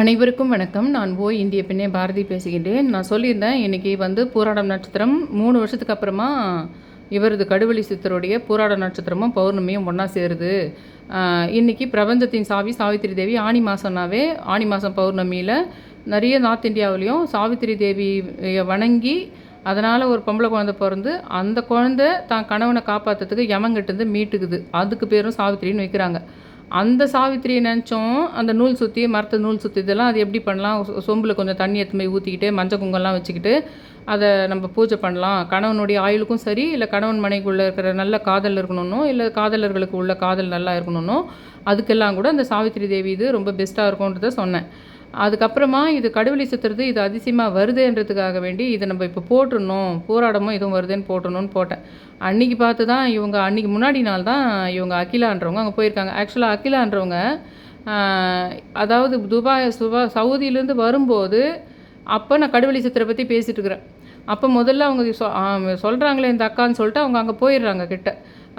அனைவருக்கும் வணக்கம். நான் ஓ இந்திய பெண்ணே பாரதி பேசுகின்றேன். நான் சொல்லியிருந்தேன் இன்றைக்கி வந்து பூராடம் நட்சத்திரம் மூணு வருஷத்துக்கு அப்புறமா இவரது கடுவெளி சித்தருடைய பூராட நட்சத்திரமும் பௌர்ணமியும் ஒன்றா சேருது. இன்றைக்கி இன்னைக்கு பிரபஞ்சத்தின் சாவி சாவித்திரி தேவி ஆனி மாதம்னாவே ஆனி மாதம் பௌர்ணமியில் நிறைய நார்த் இந்தியாவிலையும் சாவித்திரி தேவியை வணங்கி அதனால் ஒரு பொம்பளை குழந்தை பிறந்து அந்த குழந்தை தான் கணவனை காப்பாற்றுறதுக்கு யமங்கிட்டேருந்து மீட்டுக்குது. அதுக்கு பேரும் சாவித்திரின்னு வைக்கிறாங்க. அந்த சாவித்திரியை நினச்சோம் அந்த நூல் சுற்றி மரத்து நூல் சுற்றி இதெல்லாம் அது எப்படி பண்ணலாம்? சொ- சொம்பில் கொஞ்சம் தண்ணி எடுத்து போய் ஊற்றிக்கிட்டு மஞ்சள் குங்கம்லாம் வச்சுக்கிட்டு அதை நம்ம பூஜை பண்ணலாம். கணவனுடைய ஆயுளுக்கும் சரி இல்லை கணவன் மனைக்குள்ளே இருக்கிற நல்ல காதல் இருக்கணும்னோ இல்லை காதலர்களுக்கு உள்ள காதல் நல்லா இருக்கணும்னோ அதுக்கெல்லாம் கூட அந்த சாவித்திரி தேவி இது ரொம்ப பெஸ்ட்டாக இருக்கும்ன்றத சொன்னேன். அதுக்கப்புறமா இது கடவுளி சுற்றுறது இது அதிசயமாக வருதுன்றதுக்காக வேண்டி இதை நம்ம இப்போ போட்டுடணும் போராடமும் எதுவும் வருதுன்னு போட்டணும்னு போட்டேன். அன்றைக்கி பார்த்து தான் இவங்க அன்னைக்கு முன்னாடி நாள் தான் இவங்க அகிலான்றவங்க அங்கே போயிருக்காங்க. ஆக்சுவலாக அகிலான்றவங்க அதாவது துபாய் சுபா சவுதியிலேருந்து வரும்போது அப்போ நான் கடவுளி சித்திரை பற்றி பேசிகிட்டு இருக்கிறேன். அப்போ முதல்ல அவங்க சொ சொல்கிறாங்களே இந்த அக்கான்னு சொல்லிட்டு அவங்க அங்கே போயிடுறாங்க கிட்ட.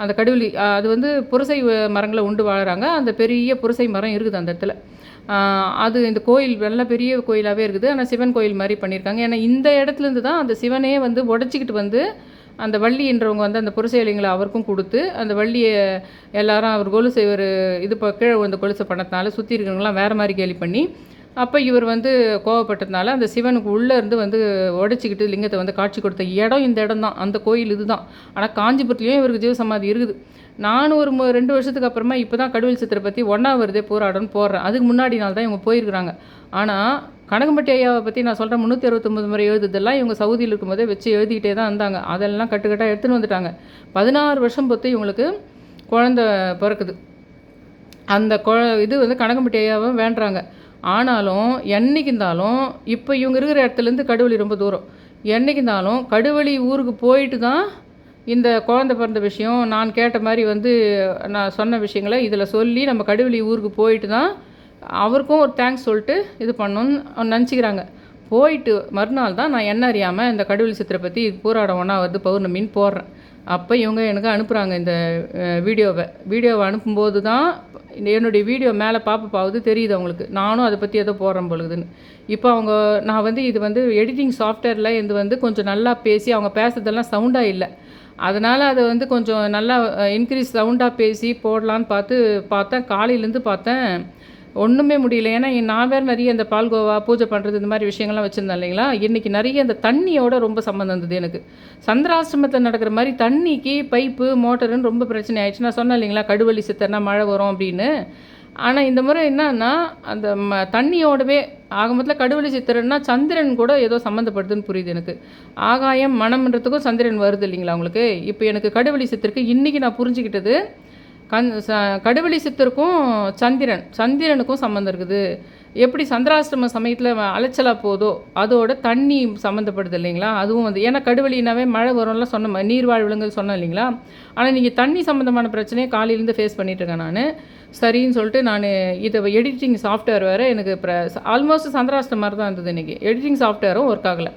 அந்த கடவுளி அது வந்து புரசை மரங்களை உண்டு வாழுறாங்க. அந்த பெரிய புரசை மரம் இருக்குது அந்த இடத்துல. அது இந்த கோயில் நல்ல பெரிய கோயிலாகவே இருக்குது. ஆனால் சிவன் கோயில் மாதிரி பண்ணியிருக்காங்க. ஏன்னா இந்த இடத்துலேருந்து தான் அந்த சிவனே வந்து உடச்சிக்கிட்டு வந்து அந்த வள்ளின்றவங்க வந்து அந்த புரசேலிங்களை அவருக்கும் கொடுத்து அந்த வள்ளியை எல்லாரும் அவர் கொலுசை இவர் இது இப்போ கீழே வந்து கொலுசை பண்ணதுனால சுற்றி இருக்கிறவங்களாம் வேறு மாதிரி கேலி பண்ணி அப்போ இவர் வந்து கோவப்பட்டதுனால அந்த சிவனுக்கு உள்ளே இருந்து வந்து உடச்சிக்கிட்டு லிங்கத்தை வந்து காட்சி கொடுத்த இடம் இந்த இடம் தான். அந்த கோயில் இதுதான் ஆனால் காஞ்சிபுரத்துலேயும் இவருக்கு ஜீவசமாதி இருக்குது. நானும் ஒரு ரெண்டு வருஷத்துக்கு அப்புறமா இப்போ தான் கடவுள் சித்திரை பற்றி ஒன்றா வருதே போராடம்னு போடுறேன். அதுக்கு முன்னாடி நாள் தான் இவங்க போயிருக்கிறாங்க. ஆனால் கனகம்பட்டி ஐயாவை பற்றி நான் சொல்கிறேன் முந்நூற்றி அறுபத்தொம்பது முறை எழுதுதெல்லாம் இவங்க சவுதியில் இருக்கும்போதே வச்சு எழுதிக்கிட்டே தான் இருந்தாங்க. அதெல்லாம் கட்டுக்கட்டாக எடுத்துன்னு வந்துட்டாங்க. பதினாறு வருஷம் பொறுத்து இவங்களுக்கு குழந்த பிறக்குது. அந்த குழ இது வந்து கனகம்பட்டி ஐயாவை வேண்டுறாங்க. ஆனாலும் என்னைக்கு இருந்தாலும் இப்போ இவங்க இருக்கிற இடத்துலேருந்து கடுவெளி ரொம்ப தூரம். என்னைக்கு இருந்தாலும் கடுவெளி ஊருக்கு போயிட்டு தான் இந்த குழந்தை பிறந்த விஷயம் நான் கேட்ட மாதிரி வந்து நான் சொன்ன விஷயங்களை இதில் சொல்லி நம்ம கடுவெளி ஊருக்கு போயிட்டு தான் அவருக்கும் ஒரு தேங்க்ஸ் சொல்லிட்டு இது பண்ணணும்னு நினச்சிக்கிறாங்க. போயிட்டு மறுநாள் தான் நான் என்ன அறியாமல் இந்த கடவுள் சித்திரை பற்றி பூராடம் ஒன்றா வருது பௌர்ணமின்னு போடுறேன். அப்போ இவங்க எனக்கு அனுப்புகிறாங்க இந்த வீடியோவை. வீடியோவை அனுப்பும்போது தான் இந்த என்னுடைய வீடியோ மேலே பாப்பப்பாவது தெரியுது அவங்களுக்கு. நானும் அதை பற்றி ஏதோ போடுறேன் பொழுதுன்னு. இப்போ அவங்க நான் வந்து இது வந்து எடிட்டிங் சாஃப்ட்வேரில் இது வந்து கொஞ்சம் நல்லா பேசி அவங்க பேசுறதெல்லாம் சவுண்டாக இல்லை. அதனால் அதை வந்து கொஞ்சம் நல்லா இன்க்ரீஸ் சவுண்டாக பேசி போடலான்னு பார்த்து பார்த்தேன். காலையிலேருந்து பார்த்தேன். ஒன்றுமே முடியல. ஏன்னா நான் வேறு நிறைய இந்த பால்கோவா பூஜை பண்ணுறது இந்த மாதிரி விஷயங்கள்லாம் வச்சுருந்தேன் இல்லைங்களா? இன்றைக்கி நிறைய இந்த தண்ணியோட ரொம்ப சம்மந்தம் இருந்தது எனக்கு. சந்திராசிரமத்தில் நடக்கிற மாதிரி தண்ணிக்கு பைப்பு மோட்டருன்னு ரொம்ப பிரச்சனை ஆயிடுச்சு. நான் சொன்னேன் இல்லைங்களா கடுவலி சித்தர்னா மழை வரும் அப்படின்னு. ஆனால் இந்த முறை என்னன்னா அந்த ம தண்ணியோடவே ஆக மொத்தத்தில் கடுவெளி சித்திரன்னா சந்திரன் கூட ஏதோ சம்மந்தப்படுதுன்னு புரியுது எனக்கு. ஆகாயம் மனம்ன்றதுக்கும் சந்திரன் வருது இல்லைங்களா உங்களுக்கு? இப்போ எனக்கு கடுவெளி சித்திருக்கு இன்றைக்கி நான் புரிஞ்சுக்கிட்டது கண் ச கடுவெளி சித்தருக்கும் சந்திரன் சந்திரனுக்கும் சம்மந்தம் இருக்குது. எப்படி சந்திராஷ்டம சமயத்தில் அலைச்சலாக போதோ அதோட தண்ணி சம்மந்தப்படுது இல்லைங்களா? அதுவும் வந்து ஏன்னா கடுவெளினாவே மழை வரும்லாம் சொன்ன நீர் நீர்வாழ் விலங்குகள் சொன்னேன் இல்லைங்களா? ஆனால் நீங்கள் தண்ணி சம்மந்தமான பிரச்சனையை காலையிலேருந்து ஃபேஸ் பண்ணிகிட்ருக்கேன் நான். சரின்னு சொல்லிட்டு நான் இதை எடிட்டிங் சாஃப்ட்வேர் வேறு எனக்கு ஆல்மோஸ்ட் சந்திராஷ்டம் மாதிரி தான் இருந்தது இன்றைக்கி எடிட்டிங் சாஃப்ட்வேரும் ஒர்க் ஆகலை.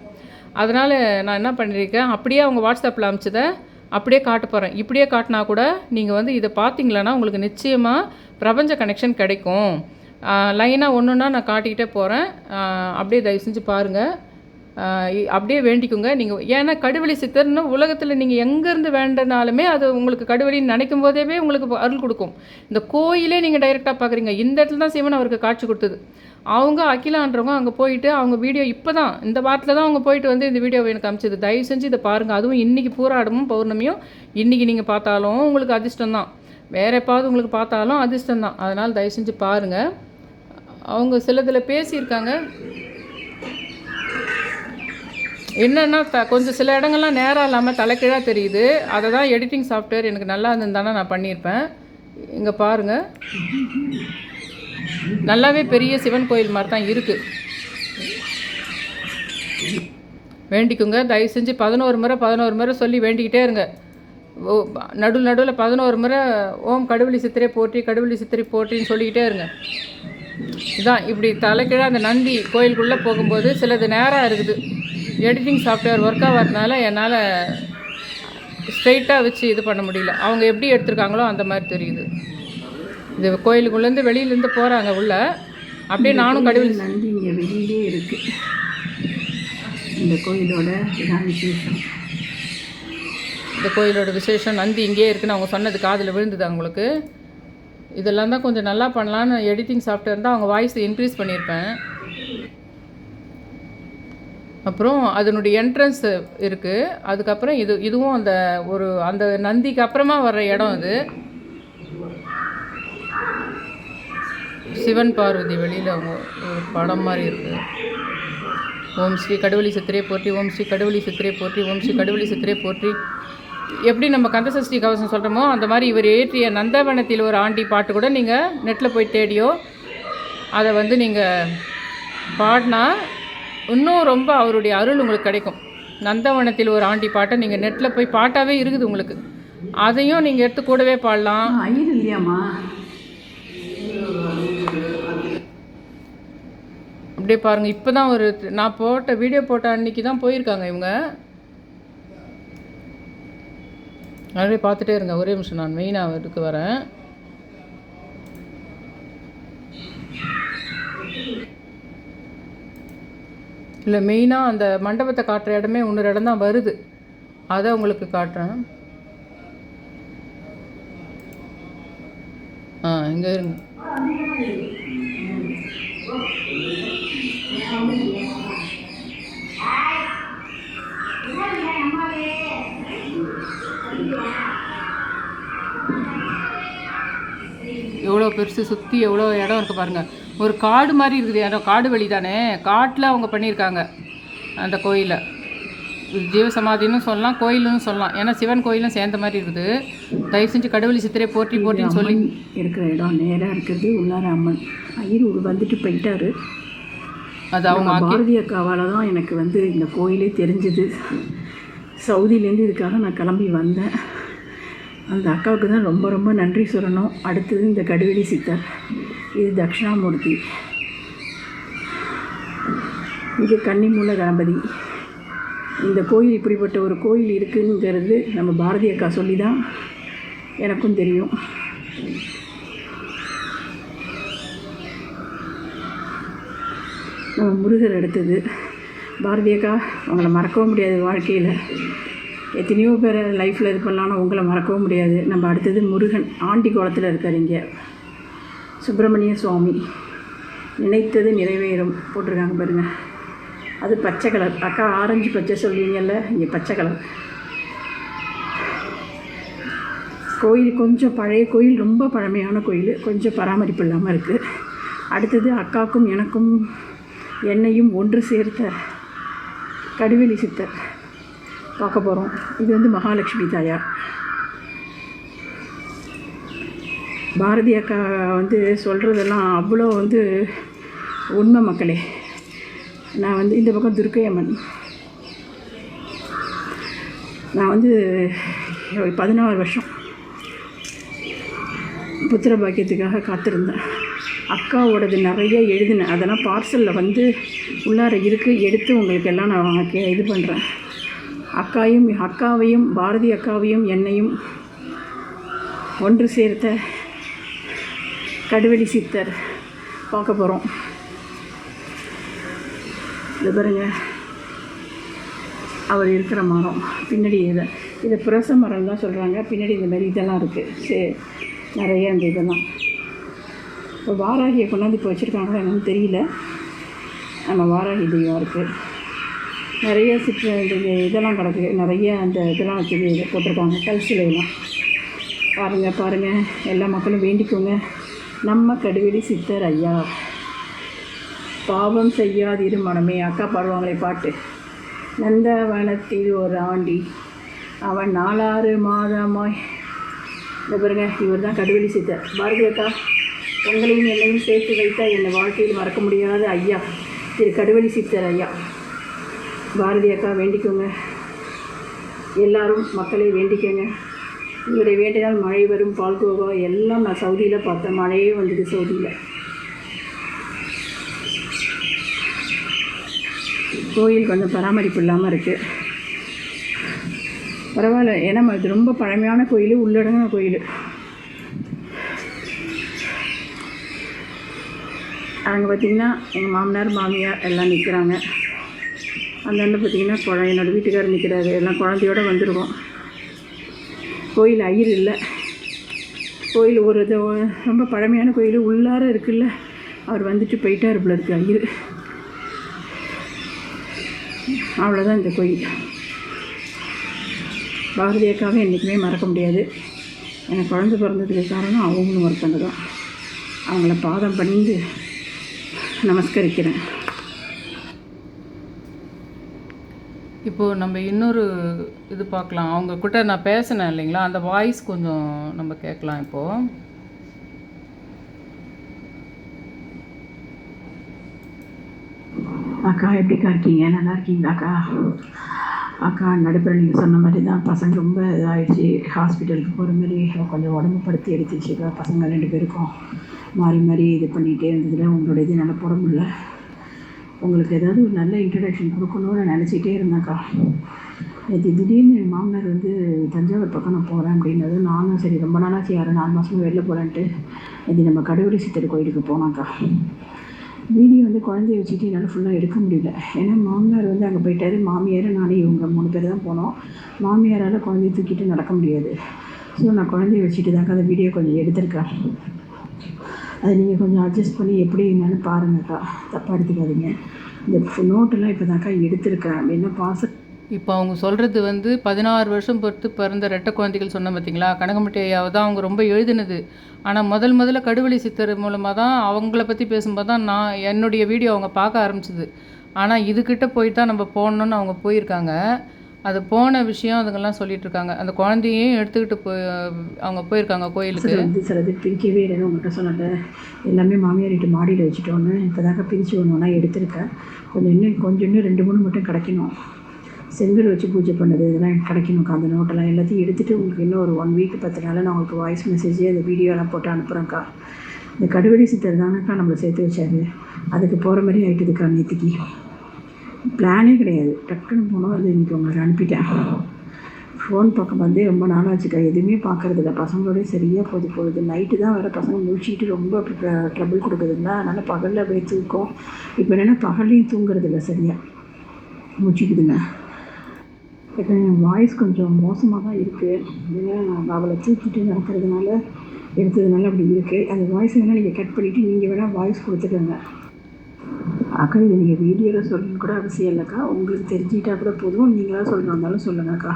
அதனால் நான் என்ன பண்ணியிருக்கேன் அப்படியே அவங்க வாட்ஸ்அப்பில் அனுப்பிச்சதை அப்படியே காட்ட போகிறேன் இப்படியே காட்டினா கூட நீங்கள் வந்து இதை பார்த்தீங்களன்னா உங்களுக்கு நிச்சயமாக பிரபஞ்ச கனெக்ஷன் கிடைக்கும். லைனாக ஒன்று ஒன்றா நான் காட்டிக்கிட்டே போகிறேன் அப்படியே தயவு செஞ்சு பாருங்கள் அப்படியே வேண்டிக்குங்க. நீங்கள் ஏன்னா கடுவெளி சித்தர்னு உலகத்தில் நீங்கள் எங்கேருந்து வேண்டனாலுமே அது உங்களுக்கு கடுவெளின்னு நினைக்கும் போதேவே உங்களுக்கு அருள் கொடுக்கும். இந்த கோயிலே நீங்கள் டைரெக்டாக பார்க்குறீங்க இந்த இடத்துல தான் சிவன் அவருக்கு காட்சி கொடுத்தது. அவங்க அகிலான்றவங்க அங்கே போயிட்டு அவங்க வீடியோ இப்போ தான் இந்த வாரத்தில் தான் அவங்க போயிட்டு வந்து இந்த வீடியோவை எனக்கு அமிச்சது. தயவு செஞ்சு இதை பாருங்கள் அதுவும் இன்றைக்கி பூராடமும் பௌர்ணமியும் இன்றைக்கி நீங்கள் பார்த்தாலும் உங்களுக்கு அதிர்ஷ்டம் தான். வேற எப்பாவது உங்களுக்கு பார்த்தாலும் அதிர்ஷ்டம் தான். அதனால் தயவு செஞ்சு பாருங்கள் அவங்க சிலதில் பேசியிருக்காங்க. என்னென்னா த கொஞ்சம் சில இடங்கள்லாம் நேரம் இல்லாமல் தலைக்கீழாக தெரியுது. அதை தான் எடிட்டிங் சாஃப்ட்வேர் எனக்கு நல்லா இருந்திருந்தானே நான் பண்ணியிருப்பேன். இங்கே பாருங்கள் நல்லாவே பெரிய சிவன் கோயில் மாதிரி தான் இருக்குது வேண்டிக்குங்க. தயவு செஞ்சு பதினோரு முறை பதினோரு முறை சொல்லி வேண்டிக்கிட்டே இருங்க. ஓ நடுவில் நடுவில் பதினோரு முறை ஓம் கடவுளி சித்திரை போற்றி கடவுளி சித்திரை போற்றின்னு சொல்லிக்கிட்டே இருங்க. இதான் இப்படி தலைக்கீழாக அந்த நந்தி கோயிலுக்குள்ளே போகும்போது சிலது நேராக இருக்குது. எடிட்டிங் சாஃப்ட்வேர் ஒர்க் ஆகாதனால என்னால் ஸ்ட்ரைட்டாக வச்சு இது பண்ண முடியல. அவங்க எப்படி எடுத்திருக்காங்களோ அந்த மாதிரி தெரியுது. இது கோயிலுக்குள்ளேருந்து வெளியிலேருந்து போகிறாங்க உள்ள. அப்படியே நானும் கடவுள் நந்தி இங்கே வெளியிலே இருக்கு. இந்த கோயிலோட விசேஷம். இந்த கோயிலோட விசேஷம் நந்தி இங்கேயே இருக்குன்னு அவங்க சொன்னது காதில் விழுந்தது உங்களுக்கு இதெல்லாம் தான் கொஞ்சம் நல்லா பண்ணலான்னு எடிட்டிங் சாஃப்ட்வேர் இருந்தால் அவங்க வாய்ஸ் இன்க்ரீஸ் பண்ணியிருப்பேன். அப்புறம் அதனுடைய என்ட்ரன்ஸ் இருக்குது அதுக்கப்புறம் இது இதுவும் அந்த ஒரு அந்த நந்திக்கு அப்புறமா வர்ற இடம் இது சிவன் பார்வதி வெளியில் அவங்க ஒரு படம் மாதிரி இருக்குது ஓம் ஸ்ரீ கடுவலி சித்திரை போற்றி ஓம் ஸ்ரீ கடுவலி சித்திரை போற்றி ஓம் ஸ்ரீ கடுவலி சித்திரை போற்றி. எப்படி நம்ம கந்தசஷ்டி கவசம் சொல்கிறோமோ அந்த மாதிரி இவர் ஏற்றிய நந்தவனத்தில் ஒரு ஆண்டி பாட்டு கூட நீங்கள் நெட்டில் போய் தேடியோ அதை வந்து நீங்கள் பாடினா இன்னும் ரொம்ப அவருடைய அருள் உங்களுக்கு கிடைக்கும். நந்தவனத்தில் ஒரு ஆண்டி பாட்டை நீங்கள் நெட்டில் போய் பாட்டாவே இருக்குது உங்களுக்கு. அதையும் நீங்கள் எடுத்து கூடவே பாடலாம். அப்படியே பாருங்கள் இப்போ தான் ஒரு நான் போட்ட வீடியோ போட்ட அன்னைக்கு தான் போயிருக்காங்க இவங்க. அப்படியே பார்த்துட்டே இருங்க ஒரே நிமிஷம் நான் மெயினாக இதுக்கு வரேன். இல்லை மெயினாக அந்த மண்டபத்தை காட்டுற இடமே இன்னொரு இடம் தான் வருது. அதை உங்களுக்கு காட்டுறேன். ஆ இங்கே இருங்க. எவ்வளோ பெருசு சுற்றி எவ்வளோ இடம் இருக்குது பாருங்கள் ஒரு காடு மாதிரி இருக்குது. இடம் காடு வழி தானே. காட்டில் அவங்க பண்ணியிருக்காங்க. அந்த கோயிலை. ஜீவசமாதின்னு சொல்லலாம் கோயிலுன்னு சொல்லலாம். ஏன்னா சிவன் கோயிலும் சேர்ந்த மாதிரி இருக்குது. தயவு செஞ்சு கடவுளி சித்திரை போற்றி போற்றின்னு சொல்லி. இருக்கிற இடம் நேராக இருக்கிறது உள்ளார அம்மன். ஐயர் வந்துட்டு போயிட்டாரு. அது அவங்க பாரதி அக்காவால் தான் எனக்கு வந்து இந்த கோயிலே தெரிஞ்சுது. சவுதியிலேருந்து இதுக்காக நான் கிளம்பி வந்தேன். அந்த அக்காவுக்கு தான் ரொம்ப ரொம்ப நன்றி சொல்லணும். அடுத்தது இந்த கடுவெளி சித்தர். இது தட்சிணாமூர்த்தி. இது கன்னிமூல கணபதி. இந்த கோயில் இப்படிப்பட்ட ஒரு கோயில் இருக்குங்கிறது நம்ம பாரதி அக்கா சொல்லி தான் எனக்கும் தெரியும். நம்ம முருகர் எடுத்தது பாரதி அக்கா உங்களை மறக்கவும் முடியாது வாழ்க்கையில். எத்தனையோ பேர் லைஃப்பில் இது பண்ணலாம் உங்களை மறக்கவும் முடியாது. நம்ம அடுத்தது முருகன் ஆண்டி குளத்தில் இருக்கார் இங்கே. சுப்பிரமணிய சுவாமி நினைத்தது நிறைவேறும். போட்டிருக்காங்க பாருங்க. அது பச்சை கலர். அக்கா ஆரஞ்சு பச்சை சொல்லுவீங்கல்ல? இங்கே பச்சை கலர். கோயில் கொஞ்சம் பழைய கோயில் ரொம்ப பழமையான கோயில். கொஞ்சம் பராமரிப்பு இல்லாமல் இருக்குது அடுத்தது அக்காவுக்கும் எனக்கும் என்னையும் ஒன்று சேர்த்த கடுவெளி சித்தர். பார்க்க போகிறோம் இது வந்து மகாலட்சுமி தாயார். பாரதி அக்கா வந்து சொல்கிறதெல்லாம் அவ்வளோ வந்து உண்மை மக்களே. நான் வந்து இந்த பக்கம் துர்க்கை அம்மன். நான் வந்து பதினாறு வருஷம் புத்திர பாக்கியத்துக்காக காத்திருந்தேன். அக்காவோடது நிறைய எழுதினேன். அதெல்லாம் பார்சலில் வந்து உள்ளார இருக்கு. எடுத்து உங்களுக்கு எல்லாம் நான் கே இது பண்ணுறேன் அக்காயும் அக்காவையும் பாரதி அக்காவையும் என்னையும் ஒன்று சேர்த்த கடுவெளி சித்தர். பார்க்க போகிறோம் இது பாருங்க. அவர் இருக்கிற மரம். பின்னாடி இதை. இதை புரச மரம் தான் சொல்கிறாங்க பின்னாடி இந்த மாதிரி இதெல்லாம் இருக்குது சரி நிறைய அந்த இதெல்லாம். இப்போ வாராகியை கொண்டாந்து இப்போ வச்சுருக்காங்களோ என்னன்னு தெரியல. நம்ம வாராகி தெய்வம் இருக்குது நிறைய சிற்ற இந்த இதெல்லாம் கிடக்கு. நிறைய அந்த இதெல்லாம் வச்சு போட்டிருக்காங்க. கல் சிலையெல்லாம். பாருங்கள் பாருங்கள் எல்லா மக்களும் வேண்டிக்கோங்க. நம்ம கடுவெளி சித்தர் ஐயா. பாவம் செய்யாதிரு மனமே. அக்கா பாடுவாங்களே பாட்டு. நந்தவனத்தில் ஒரு ஆண்டி. அவன் நாலாறு மாதமாய். இந்த பாருங்க இவர் தான் கடுவெளி சித்தர். பாரதி அக்கா உங்களையும் என்னையும் சேர்த்து வைத்த என்னை வாழ்க்கையில் மறக்க முடியாத ஐயா. திரு கடுவெளி சித்தர் ஐயா. பாரதி அக்கா வேண்டிக்கோங்க. எல்லாரும் மக்களை வேண்டிக்கோங்க. இவருடைய வேட்டையால் மழை வரும் பால்கோவா எல்லாம் நான் சவுதியில் பார்த்தேன். மழையே வந்தது சவுதியில். கோயில் கொஞ்சம் பராமரிப்பு இல்லாமல் இருக்குது பரவாயில்ல. ஏன்னா இது ரொம்ப பழமையான கோயில் உள்ளடங்கின கோயில். அங்கே பார்த்தீங்கன்னா எங்கள் மாமனார் மாமியார் எல்லாம் நிற்கிறாங்க அந்த பார்த்தீங்கன்னா குழ என்னோடய வீட்டுக்காரர் நிற்கிறாரு எல்லாம் குழந்தையோட வந்துடுவோம் கோயில் ஐயர் இல்லை. கோயில் ஒரு ரொம்ப பழமையான கோயில் உள்ளார இருக்குல்ல. அவர் வந்துட்டு போயிட்டார் போல இருக்கு ஐயர் அவ்வளோதான் இந்த கோயில். பாரதி அக்காவை என்றைக்குமே மறக்க முடியாது. எனக்கு குழந்த பிறந்ததுக்கு காரணம் அவங்களும் ஒருத்தங்க தான். அவங்கள பாதம் பண்ணி நமஸ்கரிக்கிறேன். இப்போது நம்ம இன்னொரு இது பார்க்கலாம். அவங்க கிட்ட நான் பேசினேன் இல்லைங்களா? அந்த வாய்ஸ் கொஞ்சம் நம்ம கேட்கலாம் இப்போது அக்கா எப்படிக்கா இருக்கீங்க? நல்லா இருக்கீங்களாக்கா? அக்கா நடுப்புற நீங்கள் சொன்ன மாதிரி தான் பசங்க ரொம்ப இதாகிடுச்சு ஹாஸ்பிட்டலுக்கு போகிற மாதிரி கொஞ்சம் உடம்பு படுத்தி எடுத்துச்சுக்கா பசங்க ரெண்டு பேருக்கும். மாறி மாறி இது பண்ணிகிட்டே இருந்ததில் உங்களோட இது என்னால் போட முடியல. உங்களுக்கு ஏதாவது ஒரு நல்ல இன்ட்ரடக்ஷன் கொடுக்கணும்னு நினச்சிட்டே இருந்தேன்க்கா. நேற்று திடீர்னு என் மாமனார் வந்து தஞ்சாவூர் பக்கம் நான் போகிறேன் அப்படின்னது நானும் சரி ரொம்ப நாளாச்சு யாரும் நாலு மாதமாக வெளில போகிறேன்ட்டு இது நம்ம கடவுளை சித்தர் கோயிலுக்கு போனாக்கா வீடியோ வந்து குழந்தைய வச்சுட்டு என்னால் ஃபுல்லாக எடுக்க முடியல. ஏன்னா மாமனார் வந்து அங்கே போயிட்டாரு மாமியார் நானே இவங்க மூணு பேர் தான் போனோம். மாமியாரால் குழந்தைய தூக்கிட்டு நடக்க முடியாது. ஸோ நான் குழந்தைய வச்சுட்டு தாங்க அந்த வீடியோ கொஞ்சம் எடுத்திருக்கேன். அதை நீங்கள் கொஞ்சம் அட்ஜஸ்ட் பண்ணி எப்படி என்னன்னு பாருங்கக்கா தப்பாக எடுத்துக்காதீங்க. இந்த நோட்டெல்லாம் இப்போ தாக்கா எடுத்திருக்கேன் என்ன பாச இப்போ அவங்க சொல்கிறது வந்து பதினாறு வருஷம் பொறுத்து பிறந்த ரெட்டை குழந்தைகள் சொன்ன பார்த்தீங்களா கனகம்பட்டி ஐயாவை தான் அவங்க ரொம்ப எழுதினது. ஆனால் முதல் முதல்ல கடுவெளி சித்தர் மூலமாக தான் அவங்கள பற்றி பேசும்போது தான் நான் என்னுடைய வீடியோ அவங்க பார்க்க ஆரம்பிச்சது. ஆனால் இதுக்கிட்ட போய் தான் நம்ம போகணுன்னு அவங்க போயிருக்காங்க. அது போன விஷயம் அதுங்கெல்லாம் சொல்லிட்டு இருக்காங்க அந்த குழந்தையும் எடுத்துக்கிட்டு போய் அவங்க போயிருக்காங்க கோயிலுக்கு. சில வந்து சிலது பிரிக்கவே இல்லைன்னு உங்கள்கிட்ட சொன்னேன் எல்லாமே மாமியார் வீட்டு மாடியில் வச்சுட்டோன்னு இப்போதாக்கா பிரித்து ஒன்று ஒன்றா எடுத்திருக்கேன். கொஞ்சம் இன்னும் கொஞ்சம் இன்னும் ரெண்டு மூணு மட்டும் கிடைக்கணும். செங்கல் வச்சு பூஜை பண்ணது இதெல்லாம் எனக்கு கிடைக்கணும்க்கா அந்த நோட்டெல்லாம் எல்லாத்தையும் எடுத்துகிட்டு உங்களுக்கு இன்னும் ஒரு ஒன் வீக் பத்து நாளில் நான் உங்களுக்கு வாய்ஸ் மெசேஜ் அந்த வீடியோலாம் போட்டு அனுப்புகிறேன்க்கா இந்த கடுவெடி சித்தர் தானக்கா நம்மளை சேர்த்து வச்சாரு. அதுக்கு போகிற மாதிரி ஆகிட்டதுக்கா நேற்றுக்கு பிளானே கிடையாது. டக்குன்னு போனோம் அது இன்றைக்கி உங்களுக்கு அனுப்பிட்டேன். ஃபோன் பக்கம் வந்து ரொம்ப நாளாச்சுக்கா. எதுவுமே பார்க்கறதில்ல பசங்களோடய சரியாக போது போகுது. நைட்டு தான் வேறு பசங்க முழிச்சிக்கிட்டு ரொம்ப ட்ரபிள் கொடுக்குதுங்களா? அதனால் பகலில் அப்படியே தூக்கம். இப்போ என்னென்னா பகல்லையும் தூங்குறதில்ல சரியாக முழிச்சிக்குதுங்க. இப்போ என் வாய்ஸ் கொஞ்சம் மோசமாக தான் இருக்குது ஏன்னா அவளை தூக்கிட்டு நடக்கிறதுனால எடுத்ததுனால அப்படி இருக்குது அந்த வாய்ஸ் வேணால் நீங்கள் கட் பண்ணிவிட்டு நீங்கள் வேணால் வாய்ஸ் கொடுத்துக்கோங்க. அக்கா இது நீங்கள் வீடியோவில் சொல்லணும்னு கூட அவசியம் இல்லைக்கா. உங்களுக்கு தெரிஞ்சுக்கிட்டா கூட போதும். நீங்களாக சொல்கிறா இருந்தாலும் சொல்லுங்கக்கா.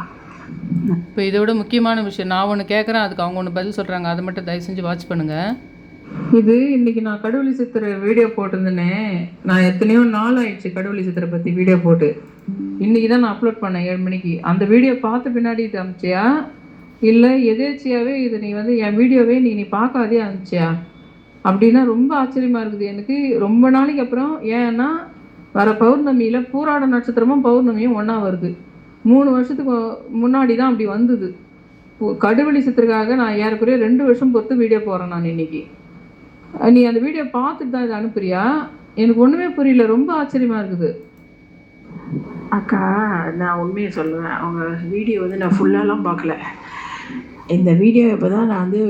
இப்போ இதை விட முக்கியமான விஷயம் நான் ஒன்று கேட்குறேன் அதுக்கு அவங்க ஒன்று பதில் சொல்கிறாங்க அதை மட்டும் தயவு செஞ்சு வாட்ச் பண்ணுங்கள் இது இன்னைக்கு நான் கடவுளி சித்திரை வீடியோ போட்டிருந்தேனே. நான் எத்தனையோ நாள் ஆயிடுச்சு கடவுளி சித்திரை பற்றி வீடியோ போட்டு. இன்னைக்கு தான் நான் அப்லோட் பண்ணேன் ஏழு மணிக்கு. அந்த வீடியோ பார்த்த பின்னாடி இது அனுப்பிச்சியா இல்லை எதேச்சியாவே இது நீ வந்து என் வீடியோவே நீ நீ பார்க்காதே அனுப்பிச்சியா அப்படின்னா ரொம்ப ஆச்சரியமாக இருக்குது எனக்கு. ரொம்ப நாளைக்கு அப்புறம் ஏன்னா வர பௌர்ணமியில் பூராட நட்சத்திரமும் பௌர்ணமியும் ஒன்றா வருது. மூணு வருஷத்துக்கு முன்னாடி தான் அப்படி வந்தது. கடுவெளி சித்திரக்காக நான் ஏறக்குறைய ரெண்டு வருஷம் பொறுத்து வீடியோ போகிறேன் நான் இன்னைக்கு. நீ அந்த வீடியோ பார்த்துட்டு தான் இதை அனுப்புறியா? எனக்கு ஒன்றுமே புரியல. ரொம்ப ஆச்சரியமாக இருக்குது. அக்கா நான் உண்மையை சொல்லுவேன். அவங்க வீடியோ வந்து நான் ஃபுல்லாலாம் பார்க்கல. இந்த வீடியோ இப்போ தான் நான் வந்து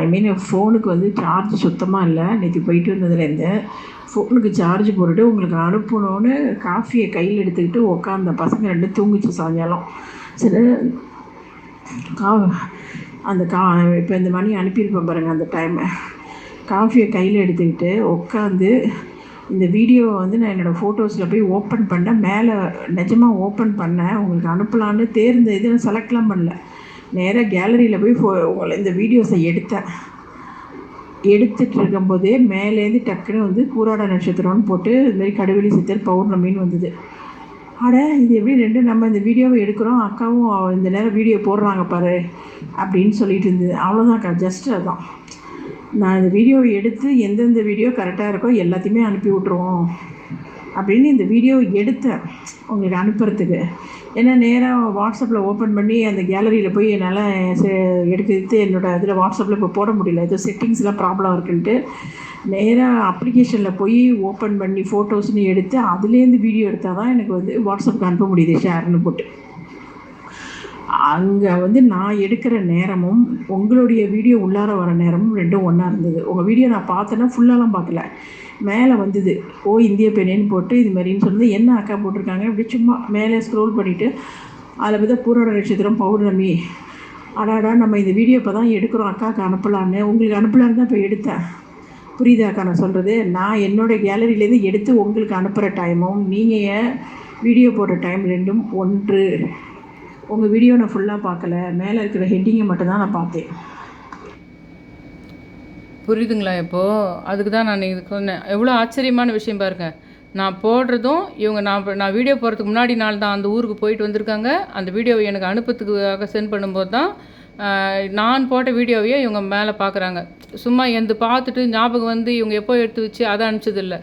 ஐ மீன் ஃபோனுக்கு வந்து சார்ஜ் சுத்தமாக இல்லை. நேற்று போயிட்டு வந்ததுலேருந்து ஃபோனுக்கு சார்ஜ் போட்டுட்டு உங்களுக்கு அனுப்பணும்னு காஃபியை கையில் எடுத்துக்கிட்டு உட்காந்த பசங்க ரெண்டு தூங்குச்சு சாயங்காலம். சரி கா அந்த கா இப்போ இந்த மணி அனுப்பியிருப்பேன் பாருங்கள் அந்த டைமு காஃபியை கையில் எடுத்துக்கிட்டு உட்காந்து இந்த வீடியோவை வந்து நான் என்னோடய ஃபோட்டோஸில் போய் ஓப்பன் பண்ணேன். மேலே நிஜமாக ஓப்பன் பண்ணேன். உங்களுக்கு அனுப்பலான்னு தேர்ந்த இது செலக்ட்லாம் பண்ணல. நேராக கேலரியில் போய் ஃபோ உங்களை இந்த வீடியோஸை எடுத்தேன். எடுத்துட்டு இருக்கும்போதே மேலேருந்து டக்குன்னு வந்து கூராட நட்சத்திரம்னு போட்டு இது மாதிரி கடுவெளி சித்தர் பௌர்ணமின்னு வந்தது. அட இது எப்படி ரெண்டு நம்ம இந்த வீடியோவை எடுக்கிறோம் அக்காவும் இந்த நேரம் வீடியோ போடுறாங்க பாரு அப்படின்னு சொல்லிட்டு இருந்தது. அவ்வளோதான்க்கா ஜஸ்ட் அதான். நான் இந்த வீடியோவை எடுத்து எந்தெந்த வீடியோ கரெக்டாக இருக்கோ எல்லாத்தையுமே அனுப்பி விட்ருவோம் அப்படின்னு இந்த வீடியோ எடுத்தேன் உங்களுக்கு அனுப்புறதுக்கு. ஏன்னா நேராக வாட்ஸ்அப்பில் ஓப்பன் பண்ணி அந்த கேலரியில் போய் என்னால் எடுக்கிறது என்னோட இதில் வாட்ஸ்அப்பில் இப்போ போட முடியல. ஏதோ செட்டிங்ஸ்லாம் ப்ராப்ளம் இருக்குன்ட்டு. நேராக அப்ளிகேஷனில் போய் ஓப்பன் பண்ணி ஃபோட்டோஸ்னு எடுத்து அதுலேருந்து வீடியோ எடுத்தால் தான் எனக்கு வந்து வாட்ஸ்அப்புக்கு அனுப்ப முடியுது ஷேர்னு போட்டு. அங்கே வந்து நான் எடுக்கிற நேரமும் உங்களுடைய வீடியோ உள்ளார வர நேரமும் ரெண்டும் ஒன்றா இருந்தது. உங்கள் வீடியோ நான் பார்த்தேன்னா ஃபுல்லாலாம் பார்க்கல. மேலே வந்தது. ஓ இந்திய பெண்ணேன்னு போட்டு இது மாதிரின்னு சொல்லி என்ன அக்கா போட்டிருக்காங்க? அப்படி சும்மா மேலே ஸ்க்ரோல் பண்ணிவிட்டு அதில் பார்த்தா பூரோட நட்சத்திரம் பௌர்ணமி. அடாடா நம்ம இந்த வீடியோ இப்போ தான் எடுக்கிறோம். அக்காவுக்கு அனுப்பலான்னு. உங்களுக்கு அனுப்பலான்னு தான் இப்போ எடுத்தேன். புரியுதா அக்கா நான் சொல்கிறது நான் என்னோடய கேலரியிலேருந்து எடுத்து உங்களுக்கு அனுப்புகிற டைமும் நீங்கள் வீடியோ போடுற டைம் ரெண்டும் ஒன்று. உங்கள் வீடியோ நான் ஃபுல்லாக பார்க்கல. மேலே இருக்கிற ஹெட்டிங்கை மட்டும்தான் நான் பார்த்தேன். புரியுதுங்களா இப்போது அதுக்கு தான் நான் இது சொன்னேன். எவ்வளோ ஆச்சரியமான விஷயம் பாருங்க. நான் போடுறதும் இவங்க நான் நான் வீடியோ போகிறதுக்கு முன்னாடி நாள் தான் அந்த ஊருக்கு போயிட்டு வந்திருக்காங்க. அந்த வீடியோவை எனக்கு அனுப்பத்துக்காக சென்ட் பண்ணும்போது தான் நான் போட்ட வீடியோவையே இவங்க மேலே பார்க்குறாங்க. சும்மா எந்த பார்த்துட்டு ஞாபகம் வந்து இவங்க எப்போ எடுத்து வச்சு அதை அனுப்பிச்சதில்லை.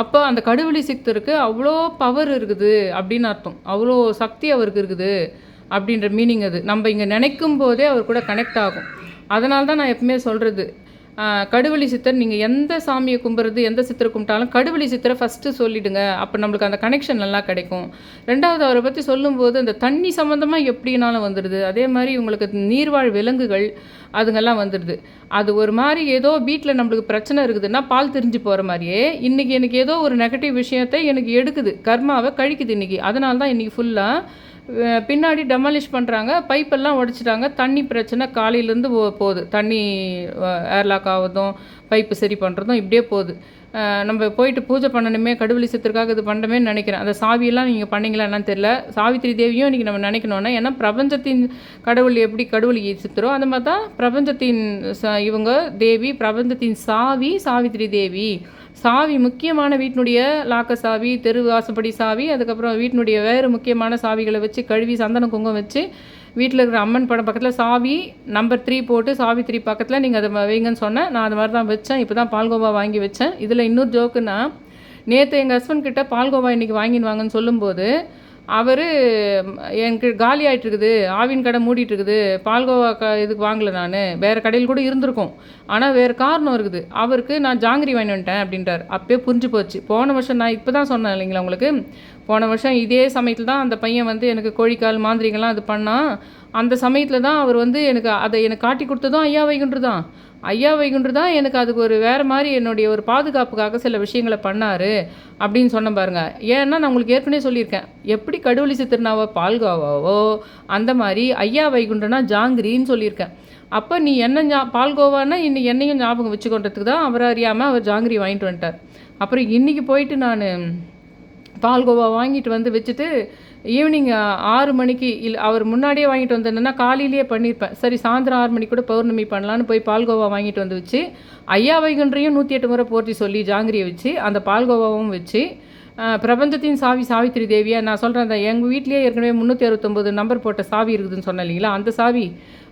அப்போ அந்த கடுவெளி சித்தருக்கு அவ்வளோ பவர் இருக்குது அப்படின்னு அர்த்தம். அவ்வளோ சக்தி அவருக்கு இருக்குது அப்படின்ற மீனிங் அது. நம்ம இங்கே நினைக்கும் போதே அவர் கூட கனெக்ட் ஆகும். அதனால தான் நான் எப்பவுமே சொல்கிறது கடுவெளி சித்தர் நீங்கள் எந்த சாமியை கும்புறது எந்த சித்தரை கும்பிட்டாலும் கடுவெளி சித்தரை ஃபஸ்ட்டு சொல்லிவிடுங்க அப்போ நம்மளுக்கு அந்த கனெக்ஷன் நல்லா கிடைக்கும். ரெண்டாவது அவரை பற்றி சொல்லும்போது அந்த தண்ணி சம்மந்தமாக எப்படினாலும் வந்துடுது அதே மாதிரி உங்களுக்கு நீர்வாழ் விலங்குகள் அதுங்கெல்லாம் வந்துடுது அது ஒரு மாதிரி ஏதோ வீட்டில் நம்மளுக்கு பிரச்சனை இருக்குதுன்னா பால் திரிஞ்சு போகிற மாதிரியே இன்றைக்கி எனக்கு ஏதோ ஒரு நெகட்டிவ் விஷயத்தை எனக்கு எடுக்குது. கர்மாவை கழிக்குது இன்றைக்கி அதனால தான் இன்றைக்கி ஃபுல்லாக பின்னாடி டெமாலிஷ் பண்ணுறாங்க பைப்பெல்லாம் உடைச்சிட்டாங்க. தண்ணி பிரச்சனை காலையிலேருந்து போகுது. தண்ணி ஏர்லாக் ஆகுதும் பைப்பு சரி பண்ணுறதும் இப்படியே போகுது. நம்ம போயிட்டு பூஜை பண்ணணுமே கடவுளி சித்திற்காக இது பண்ணணுமேன்னு நினைக்கிறேன். அந்த சாவியெல்லாம் நீங்கள் பண்ணீங்களா என்னன்னு தெரியல. சாவித்திரி தேவியும் இன்றைக்கி நம்ம நினைக்கணும்னா ஏன்னா பிரபஞ்சத்தின் கடவுள் எப்படி கடவுள் சித்திரோ அந்த மாதிரி தான் பிரபஞ்சத்தின் இவங்க தேவி பிரபஞ்சத்தின் சாவி சாவித்திரி தேவி. சாவி முக்கியமான வீட்டினுடைய லாக்க சாவி தெரு வாசப்படி சாவி அதுக்கப்புறம் வீட்டினுடைய வேறு முக்கியமான சாவிகளை வச்சு கழுவி சந்தன குங்குமம் வச்சு வீட்டில் இருக்கிற அம்மன் படம் பக்கத்தில் சாவி நம்பர் த்ரீ போட்டு சாவி த்ரீ பக்கத்தில் நீங்கள் அதை வைங்கன்னு சொன்னேன். நான் அது மாதிரி தான் வச்சேன். இப்போ தான் பால்கோவா வாங்கி வச்சேன். இதில் இன்னொரு ஜோக்குன்னா நேற்று எங்கள் ஹஸ்பண்ட் கிட்ட பால்கோவா இன்றைக்கி வாங்கின்னு வாங்கன்னு சொல்லும்போது அவர் எனக்கு காலி இருக்குது ஆவின் கடை மூடிட்டுருக்குது பால்கோவா க இதுக்கு வாங்கலை நான் வேறு கடையில் கூட இருந்திருக்கும். ஆனால் வேறு காரணம் இருக்குது. அவருக்கு நான் ஜாங்கிரி வாங்கி வந்துட்டேன் அப்படின்றார். அப்பயே புரிஞ்சு போச்சு. போன வருஷம் நான் இப்போ தான் சொன்னேன் இல்லைங்களா உங்களுக்கு? போன வருஷம் இதே சமயத்தில் தான் அந்த பையன் வந்து எனக்கு கோழிக்கால் மாந்திரிகள்லாம் இது பண்ணால் அந்த சமயத்தில் தான் அவர் வந்து எனக்கு அதை எனக்கு காட்டி கொடுத்ததும் ஐயா வைகுன்று தான். ஐயா வைகுண்டு தான் எனக்கு அதுக்கு ஒரு வேறு மாதிரி என்னுடைய ஒரு பாதுகாப்புக்காக சில விஷயங்களை பண்ணார் அப்படின்னு சொன்ன பாருங்க. ஏன்னா நான் உங்களுக்கு ஏற்கனவே சொல்லியிருக்கேன். எப்படி கடவுளி திருநாவோ பால்கோவாவோ அந்த மாதிரி ஐயா வைகுண்டனா ஜாங்கிரின்னு சொல்லியிருக்கேன். அப்போ நீ என்ன ஞா பால்கோவானா இன்னும் என்னையும் ஞாபகம் வச்சுக்கொண்டதுக்கு தான் அவரை அறியாமல் அவர் ஜாங்கிரி வாங்கிட்டு வந்துட்டார். அப்புறம் இன்றைக்கி போயிட்டு நான் பால்கோவா வாங்கிட்டு வந்து வச்சுட்டு ஈவினிங் ஆறு மணிக்கு இல்லை அவர் முன்னாடியே வாங்கிட்டு வந்திருந்தேன்னா காலையிலேயே பண்ணியிருப்பேன் சரி சாயந்தரம் ஆறு மணிக்கு கூட பௌர்ணமி பண்ணலான்னு போய் பால்கோவா வாங்கிட்டு வந்து வச்சு ஐயா வைகுன்றையும் நூற்றி எட்டு முறை போர்த்தி சொல்லி ஜாங்கிரியை வச்சு அந்த பால்கோவாவும் வச்சு பிரபஞ்சத்தின் சாவி சாவித்திரி தேவியா நான் சொல்கிறேன் அந்த எங்கள் வீட்லேயே ஏற்கனவே முந்நூற்றி அறுபத்தொம்போது நம்பர் போட்ட சாவி இருக்குதுன்னு சொன்னேன் இல்லைங்களா? அந்த சாவி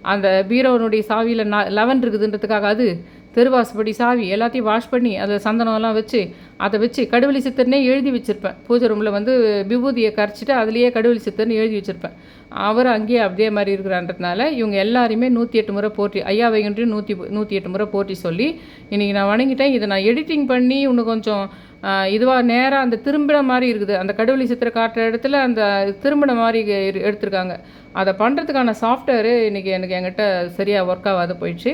அந்த பீரோனுடைய சாவியில் ந லெவன் இருக்குதுன்றதுக்காக அது தெருவாசப்படி சாவி எல்லாத்தையும் வாஷ் பண்ணி அதில் சந்தனம்லாம் வச்சு அதை வச்சு கடுவெளி சித்தர்னே எழுதி வச்சுருப்பேன். பூஜை ரூமில் வந்து விபூதியை கரைச்சிட்டு அதுலேயே கடுவெளி சித்தர்னு எழுதி வச்சுருப்பேன். அவர் அங்கேயே அப்படியே மாதிரி இருக்கிறான்றதுனால இவங்க எல்லாருமே நூற்றி எட்டு முறை போற்றி ஐயா வைகுன்றையும் நூற்றி நூற்றி எட்டு முறை போற்றி சொல்லி இன்றைக்கி நான் வணங்கிட்டேன். இதை நான் எடிட்டிங் பண்ணி இன்னும் கொஞ்சம் இதுவாக நேராக அந்த திரும்பின மாதிரி இருக்குது. அந்த கடவுளி சித்திரை காட்டுற இடத்துல அந்த திரும்பின மாதிரி எடுத்திருக்காங்க. அதை பண்ணுறதுக்கான சாஃப்ட்வேரு இன்றைக்கி எனக்கு என்கிட்ட சரியாக ஒர்க் ஆகாத போயிடுச்சு.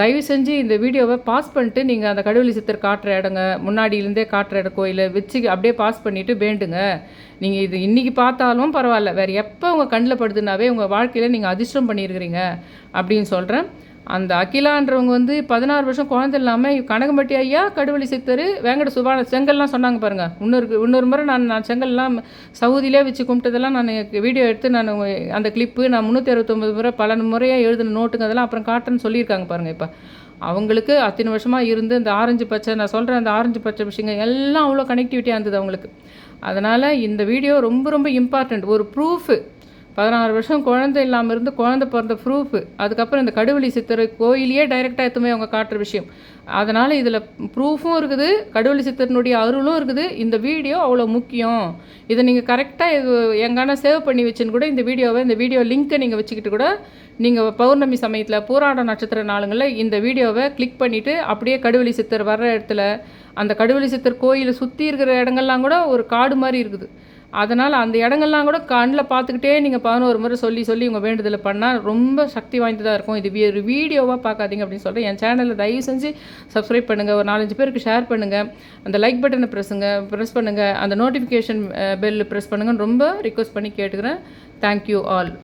தயவு செஞ்சு இந்த வீடியோவை பாஸ் பண்ணிட்டு நீங்கள் அந்த கடவுளி சித்தர் காட்டுற இடங்க முன்னாடியிலேருந்தே காட்டுற இடம் கோயிலை வச்சு அப்படியே பாஸ் பண்ணிவிட்டு வேண்டுங்க. நீங்கள் இது இன்றைக்கி பார்த்தாலும் பரவாயில்ல. வேறு எப்போ உங்கள் கண்ணில் படுதுனாவே உங்கள் வாழ்க்கையில் நீங்கள் அதிர்ஷ்டம் பண்ணியிருக்கிறீங்க அப்படின்னு சொல்கிறேன் அந்த அகிலான்றவங்க வந்து பதினாறு வருஷம் குழந்தை இல்லாமல் கனகம்பட்டி ஐயா கடுவழி சித்தர் வேங்கட சுபான செங்கல்லாம் சொன்னாங்க பாருங்கள் இன்னொரு இன்னொரு முறை நான் நான் செங்கல்லாம் சவுதியிலே வச்சு கும்பிட்டதெல்லாம் நான் வீடியோ எடுத்து நான் அந்த கிளிப்பு நான் முந்நூற்றி அறுபத்தொம்பது முறை பல முறையாக எழுதின நோட்டுங்க அதெல்லாம் அப்புறம் காட்டுன்னு சொல்லியிருக்காங்க பாருங்கள் இப்போ. அவங்களுக்கு அத்தனை வருஷமாக இருந்து இந்த ஆரஞ்சு பச்சை நான் சொல்கிறேன் அந்த ஆரஞ்சு பச்சை விஷயங்க எல்லாம் அவ்வளோ கனெக்டிவிட்டியாக இருந்தது அவங்களுக்கு. அதனால் இந்த வீடியோ ரொம்ப ரொம்ப இம்பார்ட்டண்ட் ஒரு ப்ரூஃபு பதினாறு வருஷம் குழந்தை இல்லாமல் இருந்து குழந்தை பிறந்த ப்ரூஃபு அதுக்கப்புறம் இந்த கடுவெளி சித்தர் கோயிலையே டைரெக்டாக எத்துமே அவங்க காட்டுற விஷயம். அதனால் இதில் ப்ரூஃபும் இருக்குது கடுவெளி சித்தரனுடைய அருளும் இருக்குது. இந்த வீடியோ அவ்வளோ முக்கியம். இதை நீங்கள் கரெக்டாக இது எங்கான சேவ் பண்ணி வச்சுன்னு கூட இந்த வீடியோவை இந்த வீடியோ லிங்க்கை நீங்கள் வச்சுக்கிட்டு கூட நீங்கள் பௌர்ணமி சமயத்தில் பூராட நட்சத்திர நாளுங்களில் இந்த வீடியோவை கிளிக் பண்ணிவிட்டு அப்படியே கடுவெளி சித்தர் வர்ற இடத்துல அந்த கடுவெளி சித்தர் கோயிலை சுற்றி இருக்கிற இடங்கள்லாம் கூட ஒரு காடு மாதிரி இருக்குது. அதனால் அந்த இடங்கள்லாம் கூட கண்ணில் பார்த்துக்கிட்டே நீங்கள் பதினோரு முறை சொல்லி சொல்லி உங்கள் வேண்டுதலை பண்ணால் ரொம்ப சக்தி வாய்ந்ததாக இருக்கும். இது ஒரு வீடியோவாக பார்க்காதீங்க அப்படின்னு சொல்கிறேன் என் சேனலில் தயவு செஞ்சு சப்ஸ்கிரைப் பண்ணுங்கள் ஒரு நாலஞ்சு பேருக்கு ஷேர் பண்ணுங்கள் அந்த லைக் பட்டனை ப்ரெஸ்ஸுங்க ப்ரெஸ் பண்ணுங்கள் அந்த நோட்டிஃபிகேஷன் பெல் ப்ரெஸ் பண்ணுங்கன்னு ரொம்ப ரிக்வஸ்ட் பண்ணி கேட்டுக்கிறேன். Thank you all